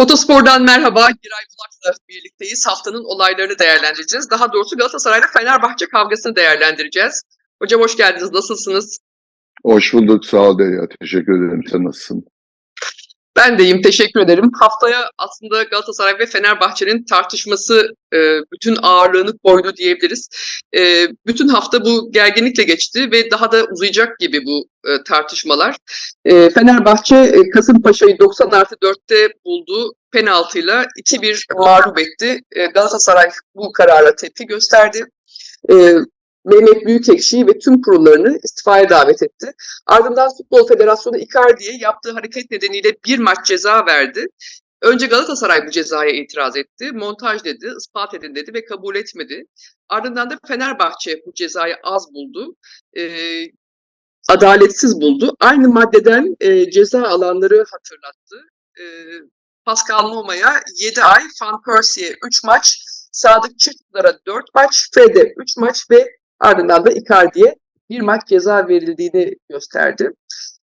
Motospor'dan merhaba. Giray Bulak'la birlikteyiz. Haftanın olaylarını değerlendireceğiz. Daha doğrusu Galatasaray'la Fenerbahçe kavgasını değerlendireceğiz. Hocam hoş geldiniz. Nasılsınız? Hoş bulduk. Sağ ol Derya. Teşekkür ederim. Sen nasılsın? Ben deyim. Teşekkür ederim. Haftaya aslında Galatasaray ve Fenerbahçe'nin tartışması e, bütün ağırlığını koydu diyebiliriz. E, bütün hafta bu gerginlikle geçti ve daha da uzayacak gibi bu e, tartışmalar. E, Fenerbahçe e, Kasımpaşa'yı 90 artı 4'te buldu. Penaltıyla 2-1 mağlup etti. E, Galatasaray bu karara tepki gösterdi. E, Mehmet Büyükekşi'yi ve tüm kurullarını istifaya davet etti. Ardından Futbol Federasyonu Icardi'ye yaptığı hareket nedeniyle bir maç ceza verdi. Önce Galatasaray bu cezaya itiraz etti. Montaj dedi, ispat edin dedi ve kabul etmedi. Ardından da Fenerbahçe bu cezayı az buldu. Ee, adaletsiz buldu. Aynı maddeden e, ceza alanları hatırlattı. E, Pascal Numa'ya 7 ay, Van Persie'ye 3 maç, Sadık Çıktılar'a 4 maç, Fred'e 3 maç ve ardından da Icardi'ye bir maç ceza verildiğini gösterdi.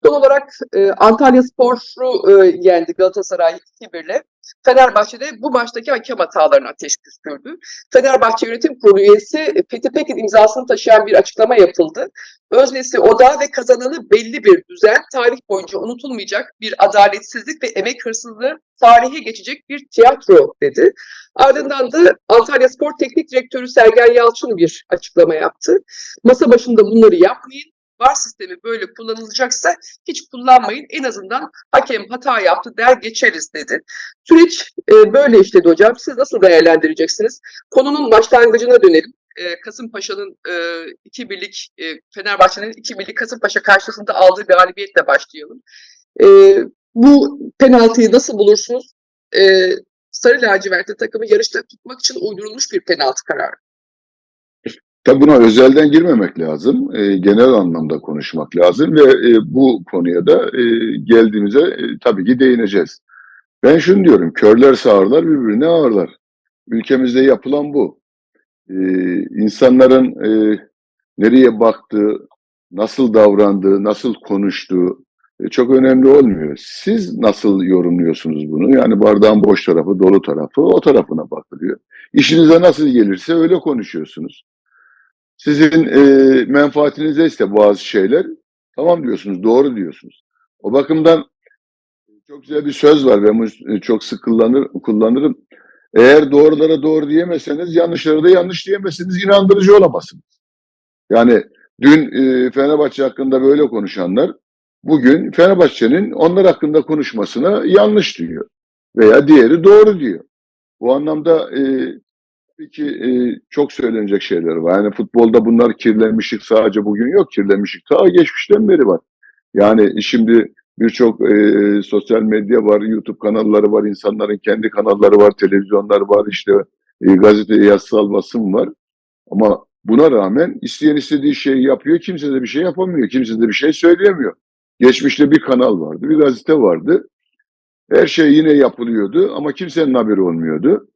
Son olarak e, Antalya Spor'u e, yendi Galatasaray 2-1'le. Fenerbahçe'de bu maçtaki hakem hatalarına ateş püskürdü. Fenerbahçe Yönetim Kurulu üyesi e, Fethi Pekin imzasını taşıyan bir açıklama yapıldı. Öznesi oda ve kazananı belli bir düzen, tarih boyunca unutulmayacak bir adaletsizlik ve emek hırsızlığı tarihe geçecek bir tiyatro dedi. Ardından da Antalya Spor Teknik Direktörü Sergen Yalçın bir açıklama yaptı. Masa başında bunları yapmayın. VAR sistemi böyle kullanılacaksa hiç kullanmayın. En azından hakem hata yaptı der geçeriz dedi. Süreç e, böyle işledi hocam. Siz nasıl değerlendireceksiniz? Konunun başlangıcına dönelim. E, Kasımpaşa'nın e, 2-1'lik e, Fenerbahçe'nin 2-1'lik Kasımpaşa karşısında aldığı galibiyetle başlayalım. E, bu penaltıyı nasıl bulursunuz? E, Sarı lacivertli takımı yarışta tutmak için uydurulmuş bir penaltı kararı. Tabii buna özelden girmemek lazım. E, genel anlamda konuşmak lazım ve e, bu konuya da e, geldiğimize e, tabii ki değineceğiz. Ben şunu diyorum, körler sağırlar birbirine ağırlar. Ülkemizde yapılan bu. E, insanların e, nereye baktığı, nasıl davrandığı, nasıl konuştuğu çok önemli olmuyor. Siz nasıl yorumluyorsunuz bunu? Yani bardağın boş tarafı, dolu tarafı, o tarafına bakılıyor. İşinize nasıl gelirse öyle konuşuyorsunuz. Sizin e, menfaatinize ise bazı şeyler tamam diyorsunuz, doğru diyorsunuz. O bakımdan çok güzel bir söz var. Bunu çok sık kullanır, kullanırım. Eğer doğrulara doğru diyemezseniz, yanlışlara da yanlış diyemezsiniz, inandırıcı olamazsınız. Yani dün e, Fenerbahçe hakkında böyle konuşanlar, bugün Fenerbahçe'nin onlar hakkında konuşmasına yanlış diyor. Veya diğeri doğru diyor. Bu anlamda e, ki e, çok söylenecek şeyler var. Yani futbolda bunlar kirlenmişlik sadece bugün yok. Kirlenmişlik ta geçmişten beri var. Yani şimdi birçok e, sosyal medya var, YouTube kanalları var, insanların kendi kanalları var, televizyonlar var, işte e, gazete, yazısal basın var. Ama buna rağmen isteyen istediği şeyi yapıyor, kimse de bir şey yapamıyor, kimse de bir şey söyleyemiyor. Geçmişte bir kanal vardı, bir gazete vardı. Her şey yine yapılıyordu ama kimsenin haberi olmuyordu.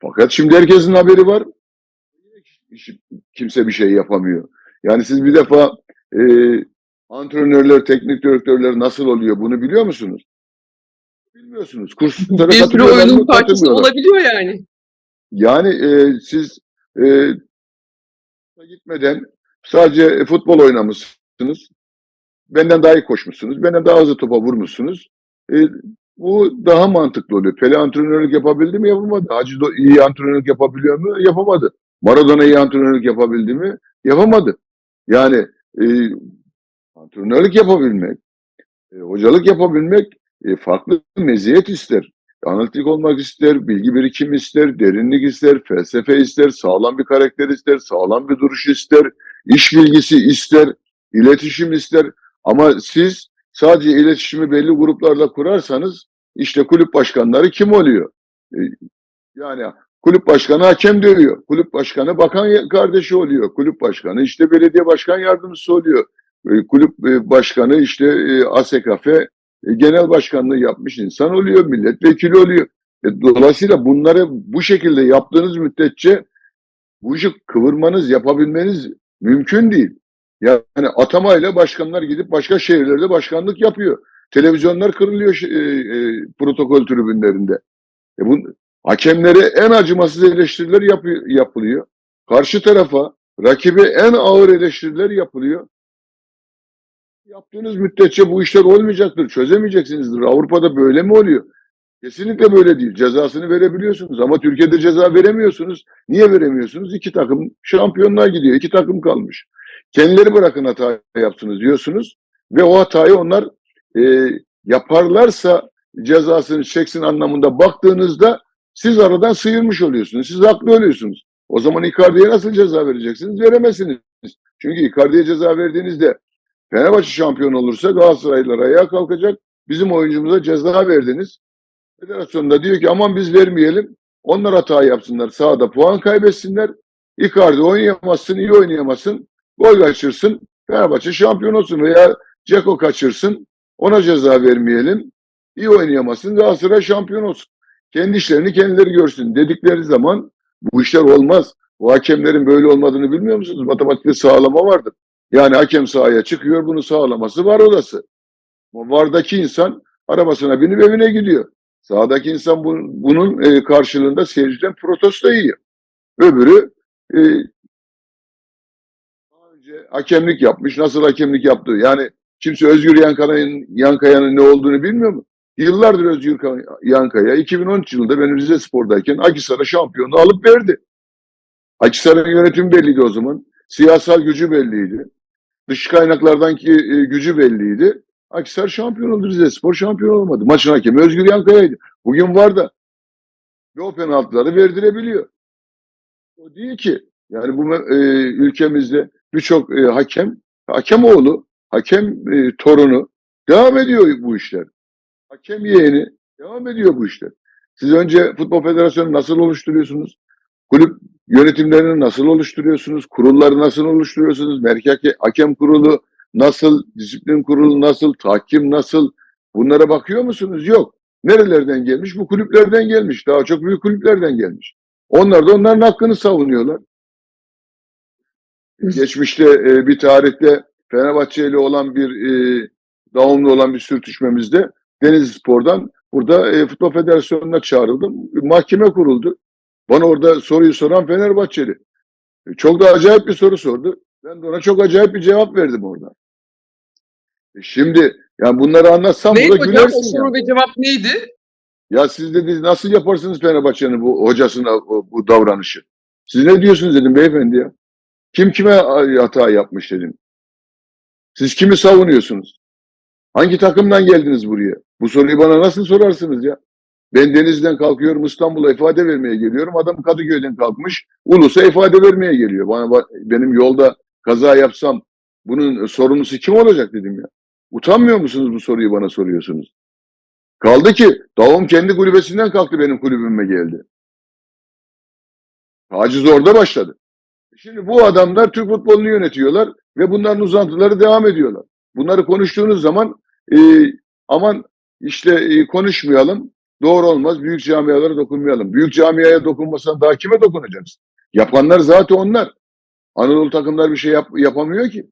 Fakat şimdi herkesin haberi var. Kimse bir şey yapamıyor. Yani siz bir defa e, antrenörler, teknik direktörler nasıl oluyor bunu biliyor musunuz? Bilmiyorsunuz. Kurslara Bir sürü oyunun parçası olabiliyor yani. Yani e, siz e, gitmeden sadece futbol oynamışsınız. Benden daha iyi koşmuşsunuz. Benden daha hızlı topa vurmuşsunuz. E, bu daha mantıklı oluyor. Pele antrenörlük yapabildi mi? Yapamadı. Hacı iyi antrenörlük yapabiliyor mu? Yapamadı. Maradona iyi antrenörlük yapabildi mi? Yapamadı. Yani e, antrenörlük yapabilmek, e, hocalık yapabilmek e, farklı meziyet ister. Analitik olmak ister, bilgi birikim ister, derinlik ister, felsefe ister, sağlam bir karakter ister, sağlam bir duruş ister, iş bilgisi ister, iletişim ister. Ama siz sadece iletişimi belli gruplarla kurarsanız işte kulüp başkanları kim oluyor? E, Yani kulüp başkanı hakem dövüyor. Kulüp başkanı bakan kardeşi oluyor. Kulüp başkanı işte belediye başkan yardımcısı oluyor. E, Kulüp e, başkanı işte ASKF genel başkanlığı yapmış insan oluyor. Milletvekili oluyor. Dolayısıyla bunları bu şekilde yaptığınız müddetçe bu işi kıvırmanız, yapabilmeniz mümkün değil. Yani atamayla başkanlar gidip başka şehirlerde başkanlık yapıyor. televizyonlar kırılıyor e, e, protokol tribünlerinde. E bu, hakemlere en acımasız eleştiriler yapı- yapılıyor. Karşı tarafa, rakibe en ağır eleştiriler yapılıyor. Yaptığınız müddetçe bu işler olmayacaktır. Çözemeyeceksinizdir. Avrupa'da böyle mi oluyor? Kesinlikle böyle değil. Cezasını verebiliyorsunuz ama Türkiye'de ceza veremiyorsunuz. Niye veremiyorsunuz? İki takım şampiyonluğa gidiyor. İki takım kalmış. Kendileri bırakın hata yapsınız diyorsunuz ve o hatayı onlar e, yaparlarsa cezasını çeksin anlamında baktığınızda siz aradan sıyırmış oluyorsunuz. Siz haklı oluyorsunuz. O zaman Icardi'ye nasıl ceza vereceksiniz? Veremezsiniz. Çünkü Icardi'ye ceza verdiğinizde Fenerbahçe şampiyon olursa Galatasaraylılar ayağa kalkacak. Bizim oyuncumuza ceza verdiniz. Federasyon da diyor ki aman biz vermeyelim. Onlar hata yapsınlar. Sahada puan kaybetsinler. Icardi oynayamazsın, iyi oynayamazsın. Gol kaçırsın. Fenerbahçe şampiyon olsun veya Ceko kaçırsın. Ona ceza vermeyelim. İyi oynayamazsın. Galatasaray şampiyon olsun. Kendi işlerini kendileri görsün dedikleri zaman bu işler olmaz. Bu hakemlerin böyle olmadığını bilmiyor musunuz? Matematikte sağlama vardır. Yani hakem sahaya çıkıyor, bunu sağlaması var odası. O Vardaki insan arabasına binip evine gidiyor. Sağdaki insan bu- bunun e, karşılığında seyirciden protesto yiyor. Öbürü e, daha önce hakemlik yapmış. Nasıl hakemlik yaptı? Yani kimse Özgür Yankaya'nın Yankaya'nın ne olduğunu bilmiyor mu? Yıllardır Özgür Ka- Yankaya 2013 yılında ben Rize Spor'dayken Akisar'a şampiyonluğu alıp verdi. Akisar'ın yönetimi belliydi o zaman. Siyasal gücü belliydi. Dış kaynaklardan ki e, gücü belliydi. Akisar şampiyon oldu. Rize Spor şampiyon olmadı. Maçın hakemi Özgür Yankaya'ydı. Bugün var da ve o penaltıları verdirebiliyor. O değil ki. Yani bu e, ülkemizde birçok e, hakem, hakem oğlu, hakem e, torunu devam ediyor bu işler. Hakem yeğeni devam ediyor bu işler. Siz önce Futbol Federasyonu nasıl oluşturuyorsunuz? Kulüp yönetimlerini nasıl oluşturuyorsunuz? Kurulları nasıl oluşturuyorsunuz? Merkez hakem kurulu nasıl? Disiplin kurulu nasıl? Tahkim nasıl? Bunlara bakıyor musunuz? Yok. Nerelerden gelmiş? Bu kulüplerden gelmiş. Daha çok büyük kulüplerden gelmiş. Onlar da onların hakkını savunuyorlar. Geçmişte e, bir tarihte Fenerbahçe ile olan bir e, davamlı olan bir sürtüşmemizde Denizli Spor'dan burada e, Futbol Federasyonu'na çağrıldım. Mahkeme kuruldu. Bana orada soruyu soran Fenerbahçeli. E, çok da acayip bir soru sordu. Ben de ona çok acayip bir cevap verdim orada. E, şimdi yani bunları anlatsam Neydi burada hocam? gülersin O soru ve cevap neydi? Ya siz dedi nasıl yaparsınız Fenerbahçe'nin bu hocasına bu, bu davranışı? Siz ne diyorsunuz dedim beyefendi ya. Kim kime hata yapmış dedim. Siz kimi savunuyorsunuz? Hangi takımdan geldiniz buraya? Bu soruyu bana nasıl sorarsınız ya? Ben Denizli'den kalkıyorum İstanbul'a ifade vermeye geliyorum. Adam Kadıköy'den kalkmış Ulus'a ifade vermeye geliyor. Bana benim yolda kaza yapsam bunun sorumlusu kim olacak dedim ya. Utanmıyor musunuz bu soruyu bana soruyorsunuz? Kaldı ki Davum kendi kulübesinden kalktı benim kulübüme geldi. Taciz orada başladı. Şimdi bu adamlar Türk futbolunu yönetiyorlar ve bunların uzantıları devam ediyorlar. Bunları konuştuğunuz zaman e, aman işte e, konuşmayalım, doğru olmaz, büyük camialara dokunmayalım. Büyük camiaya dokunmasan daha kime dokunacaksın? Yapanlar zaten onlar. Anadolu takımlar bir şey yap- yapamıyor ki.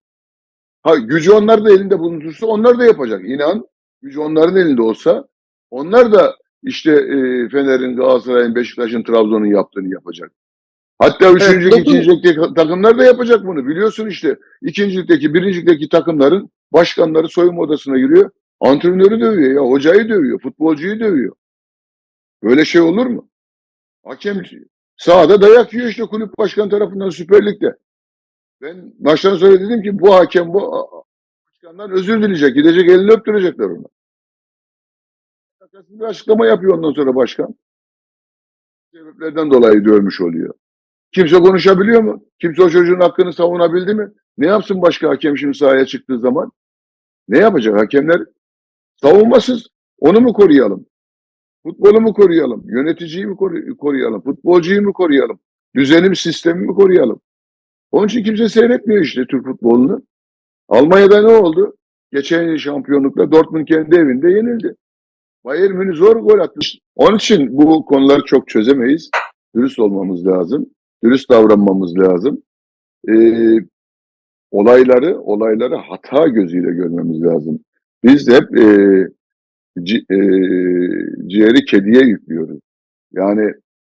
Ha gücü onlar da elinde bulundursa onlar da yapacak. İnan gücü onların elinde olsa onlar da işte e, Fener'in, Galatasaray'ın, Beşiktaş'ın, Trabzon'un yaptığını yapacak. Hatta üçüncü, dokun- ikinci ligdeki takımlar da yapacak bunu. Biliyorsun işte ikinci ligdeki, birinci ligdeki takımların başkanları soyunma odasına giriyor. Antrenörü dövüyor ya, hocayı dövüyor, futbolcuyu dövüyor. Böyle şey olur mu? Hakem sahada dayak yiyor işte kulüp başkanı tarafından Süper Lig'de. Ben baştan sonra dedim ki bu hakem bu başkandan özür dileyecek. Gidecek elini öptürecekler ona. Bir açıklama yapıyor ondan sonra başkan. Sebeplerden dolayı dövmüş oluyor. Kimse konuşabiliyor mu? Kimse o çocuğun hakkını savunabildi mi? Ne yapsın başka hakem şimdi sahaya çıktığı zaman? Ne yapacak hakemler? Savunmasız. Onu mu koruyalım? Futbolu mu koruyalım? Yöneticiyi mi koru- koruyalım? Futbolcuyu mu koruyalım? Düzenim sistemi mi koruyalım? Onun için kimse seyretmiyor işte Türk futbolunu. Almanya'da ne oldu? Geçen yıl şampiyonlukta Dortmund kendi evinde yenildi. Bayern Münih zor gol atmış. Onun için bu konuları çok çözemeyiz. Dürüst olmamız lazım. Dürüst davranmamız lazım. Ee, olayları olayları hata gözüyle görmemiz lazım. Biz hep e, ci- e, ciğeri kediye yüklüyoruz. Yani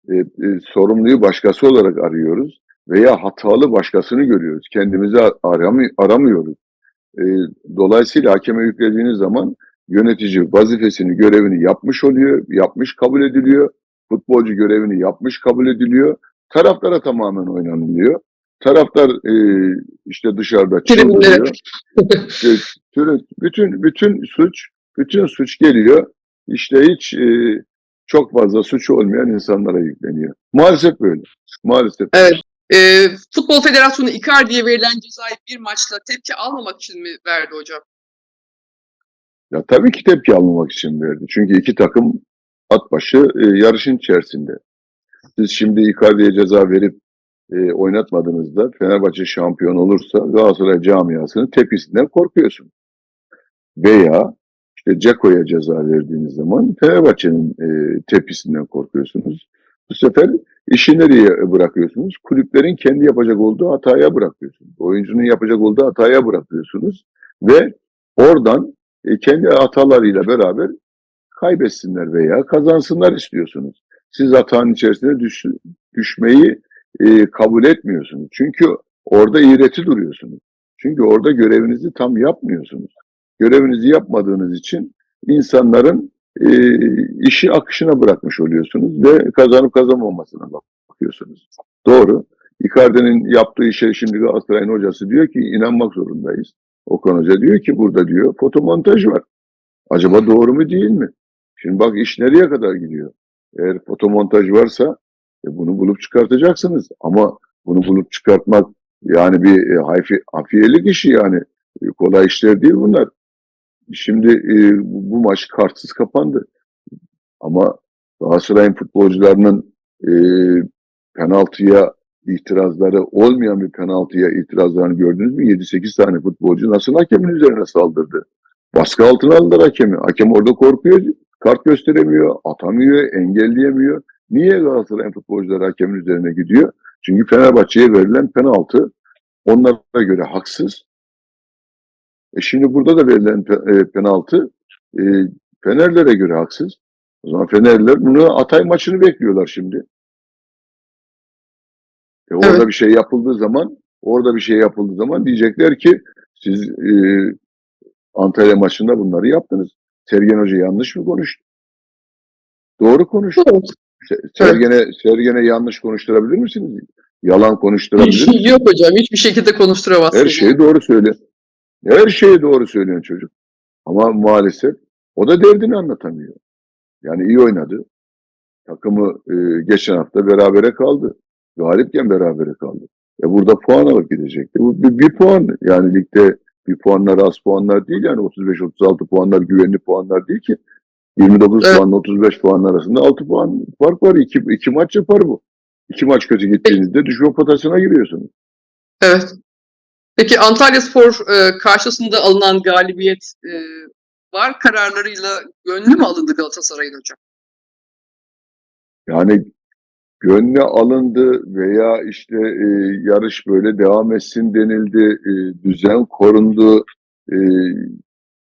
e, e, sorumluyu başkası olarak arıyoruz veya hatalı başkasını görüyoruz. Kendimizi aramı- aramıyoruz. E, dolayısıyla hakeme yüklediğiniz zaman yönetici vazifesini, görevini yapmış oluyor, yapmış kabul ediliyor. Futbolcu görevini yapmış kabul ediliyor. Taraftara tamamen oynanılıyor. Taraftar e, işte dışarıda çıldırıyor. E, bütün, bütün, suç, bütün suç geliyor. İşte hiç e, çok fazla suçu olmayan insanlara yükleniyor. Maalesef böyle. Maalesef. Evet. E, Futbol Federasyonu Icardi'ye verilen cezayı bir maçla tepki almamak için mi verdi hocam? Ya tabii ki tepki almamak için verdi. Çünkü iki takım at başı e, yarışın içerisinde. Siz şimdi Icardi'ye ceza verip e, oynatmadığınızda Fenerbahçe şampiyon olursa Galatasaray camiasının tepkisinden korkuyorsun. Veya işte Ceko'ya ceza verdiğiniz zaman Fenerbahçe'nin e, tepkisinden korkuyorsunuz. Bu sefer işi nereye bırakıyorsunuz? Kulüplerin kendi yapacak olduğu hataya bırakıyorsunuz. Oyuncunun yapacak olduğu hataya bırakıyorsunuz. Ve oradan e, kendi hatalarıyla beraber kaybetsinler veya kazansınlar istiyorsunuz. Siz hatanın içerisine düş, düşmeyi e, kabul etmiyorsunuz. Çünkü orada iğreti duruyorsunuz. Çünkü orada görevinizi tam yapmıyorsunuz. Görevinizi yapmadığınız için insanların e, işi akışına bırakmış oluyorsunuz ve kazanıp kazanmamasına bakıyorsunuz. Doğru. Icardi'nin yaptığı işe şimdi Galatasaray'ın hocası diyor ki inanmak zorundayız. Okan Hoca diyor ki burada diyor fotomontaj var. Acaba doğru mu değil mi? Şimdi bak iş nereye kadar gidiyor? Eğer fotomontaj varsa e, bunu bulup çıkartacaksınız. Ama bunu bulup çıkartmak yani bir e, hafi, hafiyelik işi yani. E, kolay işler değil bunlar. Şimdi e, bu, bu maç kartsız kapandı. Ama Galatasaray'ın futbolcularının e, penaltıya itirazları olmayan bir penaltıya itirazlarını gördünüz mü? 7-8 tane futbolcu nasıl hakemin üzerine saldırdı? Baskı altına aldılar hakemi. Hakem orada korkuyor. Kart gösteremiyor, atamıyor, engelleyemiyor. Niye Galatasaray'ın futbolcuları hakemin üzerine gidiyor? Çünkü Fenerbahçe'ye verilen penaltı onlara göre haksız. E şimdi burada da verilen e, penaltı e, Fenerlere göre haksız. O zaman Fenerliler bunu Atay maçını bekliyorlar şimdi. E orada Evet. bir şey yapıldığı zaman, orada bir şey yapıldığı zaman diyecekler ki siz e, Antalya maçında bunları yaptınız. Sergen Hoca yanlış mı konuştu? Doğru konuştu. Evet. Sergen'e Sergen'e yanlış konuşturabilir misiniz? Yalan konuşturabilir misiniz? Yok hocam hiçbir şekilde konuşturamazsınız. Her şeyi doğru söylüyor. Her şeyi doğru söyleyen çocuk. Ama maalesef o da derdini anlatamıyor. Yani iyi oynadı. Takımı e, geçen hafta berabere kaldı. Galipken berabere kaldı. E burada puan alıp gidecekti. Bu bir, bir puan. Yani ligde bir puanlar az puanlar değil. Yani 35-36 puanlar güvenli puanlar değil ki. 29 Evet. puanla 35 puan arasında 6 puan fark var. İki, iki maç yapar bu. İki maç kötü gittiğinizde düşme potasına giriyorsunuz. Evet. Peki Antalya Spor e, karşısında alınan galibiyet e, var kararlarıyla gönlü mü alındı Galatasaray'ın hocam? Yani gönlü alındı veya işte e, yarış böyle devam etsin denildi, e, düzen korundu. E,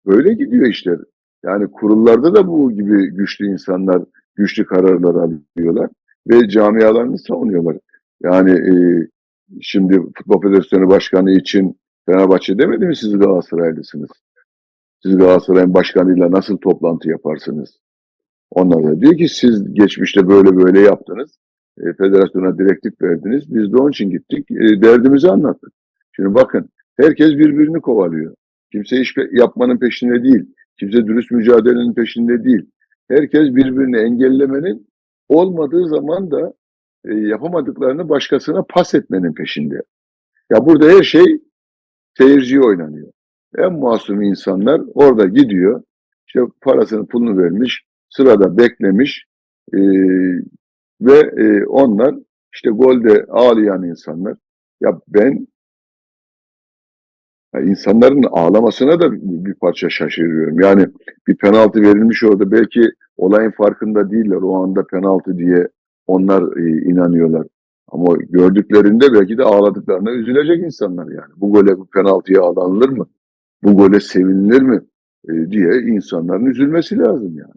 böyle gidiyor işler. Yani kurullarda da bu gibi güçlü insanlar güçlü kararlar alıyorlar ve camialarını savunuyorlar. Yani e, şimdi Futbol Federasyonu Başkanı için Fenerbahçe demedi mi siz Galatasaraylısınız? Siz Galatasaray'ın başkanıyla nasıl toplantı yaparsınız? Onlar da diyor ki siz geçmişte böyle böyle yaptınız. E, federasyona direktif verdiniz. Biz de onun için gittik. E, derdimizi anlattık. Şimdi bakın herkes birbirini kovalıyor. Kimse iş yapmanın peşinde değil. Kimse dürüst mücadelenin peşinde değil. Herkes birbirini engellemenin olmadığı zaman da e, yapamadıklarını başkasına pas etmenin peşinde. Ya burada her şey seyirciye oynanıyor. En masum insanlar orada gidiyor. İşte parasını pulunu vermiş. Sırada beklemiş. e, ve e, onlar işte golde ağlayan insanlar. Ya ben ya insanların ağlamasına da bir parça şaşırıyorum. Yani bir penaltı verilmiş orada belki olayın farkında değiller. O anda penaltı diye onlar e, inanıyorlar. Ama gördüklerinde belki de ağladıklarına üzülecek insanlar yani. Bu gole bu penaltıya ağlanılır mı? Bu gole sevinilir mi? e, diye insanların üzülmesi lazım yani.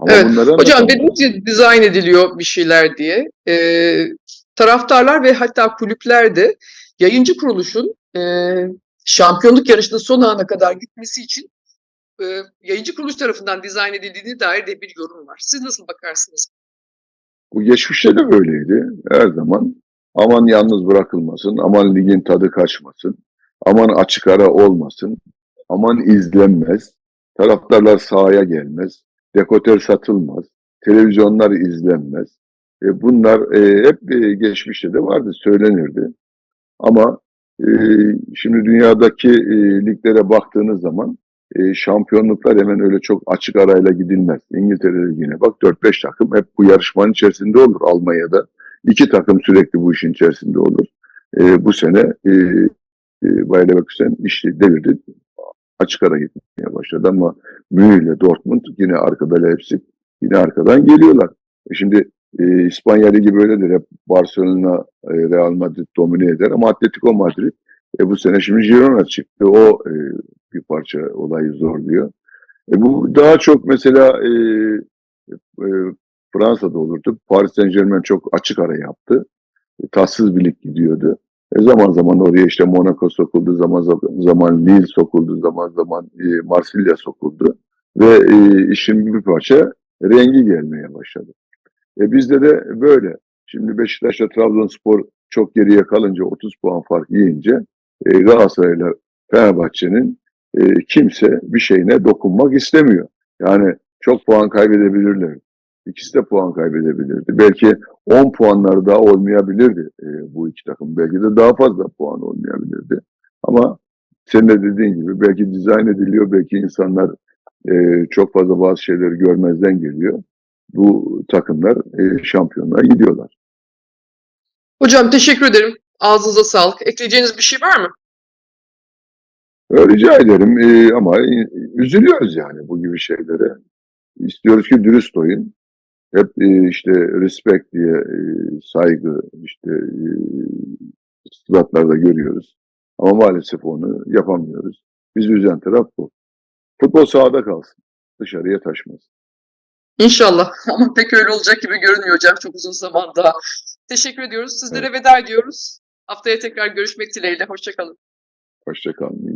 Ama Evet. Hocam dediniz ki dizayn ediliyor bir şeyler diye. Ee, taraftarlar ve hatta kulüpler de yayıncı kuruluşun e, şampiyonluk yarışının son ana kadar gitmesi için e, yayıncı kuruluş tarafından dizayn edildiğine dair de bir yorum var. Siz nasıl bakarsınız? Bu geçmişte de böyleydi. Her zaman aman yalnız bırakılmasın, aman ligin tadı kaçmasın, aman açık ara olmasın, aman izlenmez, taraftarlar sahaya gelmez, dekoter satılmaz, televizyonlar izlenmez. E, bunlar e, hep e, geçmişte de vardı, söylenirdi. Ama e, şimdi dünyadaki e, liglere baktığınız zaman e, şampiyonluklar hemen öyle çok açık arayla gidilmez. İngiltere Ligi'ne bak 4-5 takım hep bu yarışmanın içerisinde olur. Almanya'da iki takım sürekli bu işin içerisinde olur. E, bu sene e, e, Bayer Leverkusen işi devirdi. Açık ara gitmeye başladı ama Münih ile Dortmund yine arkada Leipzig yine arkadan geliyorlar. E şimdi e, İspanya Ligi böyledir. Hep Barcelona, e, Real Madrid domine eder ama Atletico Madrid e, bu sene şimdi Girona çıktı. O e, bir parça olayı zorluyor. E, bu daha çok mesela e, e, Fransa'da olurdu. Paris Saint Germain çok açık ara yaptı. E, tatsız bir lig gidiyordu. E, zaman zaman oraya işte Monaco sokuldu, zaman zaman Lille sokuldu, zaman zaman e, Marsilya sokuldu. Ve e, işin bir parça rengi gelmeye başladı. E, bizde de böyle. Şimdi Beşiktaş'la Trabzonspor çok geriye kalınca 30 puan fark yiyince e, Galatasaray'la Fenerbahçe'nin e, kimse bir şeyine dokunmak istemiyor. Yani çok puan kaybedebilirler. İkisi de puan kaybedebilirdi. Belki 10 puanları daha olmayabilirdi e, bu iki takım. Belki de daha fazla puan olmayabilirdi. Ama senin de dediğin gibi belki dizayn ediliyor, belki insanlar e, çok fazla bazı şeyleri görmezden geliyor. Bu takımlar e, şampiyonluğa gidiyorlar. Hocam teşekkür ederim. Ağzınıza sağlık. Ekleyeceğiniz bir şey var mı? E, Rica ederim e, ama e, üzülüyoruz yani bu gibi şeylere. İstiyoruz ki dürüst oyun. Hep e, işte respect diye e, saygı işte e, sıfatlarda görüyoruz. Ama maalesef onu yapamıyoruz. Bizi üzen taraf bu. Futbol sahada kalsın. Dışarıya taşmasın. İnşallah. Ama pek öyle olacak gibi görünmüyor hocam çok uzun zaman daha. Teşekkür ediyoruz. Sizlere veda ediyoruz. Haftaya tekrar görüşmek dileğiyle. Hoşçakalın. Hoşçakalın.